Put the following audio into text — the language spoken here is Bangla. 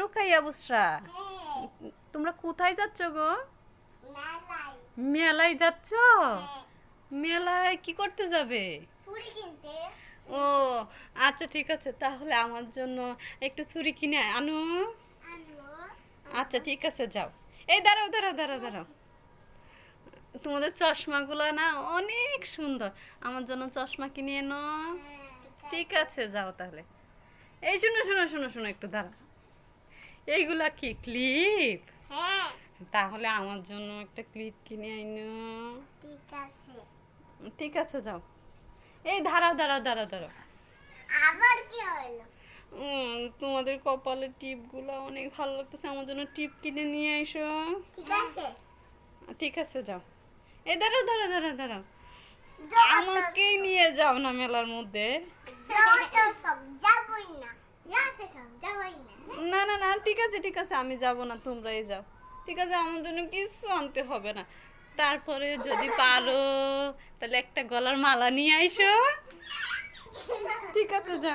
রুকাইয়া বুসরা তোমরা কোথায় যাচ্ছ গো? মেলায় যাচ্ছ? মেলায় কি করতে যাবে? ও আচ্ছা ঠিক আছে তাহলে আমার জন্য একটু ছুরি কিনে আনো? আচ্ছা ঠিক আছে যাও। এই দাঁড়াও দাঁড়াও দাঁড়াও দাঁড়াও। তোমাদের চশমাগুলো না অনেক সুন্দর। আমার জন্য চশমা কিনে এনো। ঠিক আছে যাও তাহলে। এই শুনো শুনো শুনো শুনো একটু দাঁড়াও। এইগুলা কি ক্লিপ? তাহলে আমার জন্য একটা ক্লিপ কিনে আইনো। ঠিক আছে। ঠিক আছে যাও। এই দাঁড়াও দাঁড়াও দাঁড়াও দাঁড়াও। আবার কি হলো তোমাদের কপালের টিপগুলো অনেক ভালো লাগতেছে আমার জন্য টিপ কিনে নিয়ে আইসো। ঠিক আছে। ঠিক আছে যাও। এই দাঁড়াও দাঁড়াও দাঁড়াও দাঁড়াও। যত আমাকেই নিয়ে যাও না মেলার মধ্যে। না না, ঠিক আছে ঠিক আছে, আমি যাব না, তোমরাই যাও। ঠিক আছে, আমার জন্য কিছু আনতে হবে না। তারপরে যদি পারো, তাহলে একটা গলার মালা নিয়ে আইসো। ঠিক আছে, যা।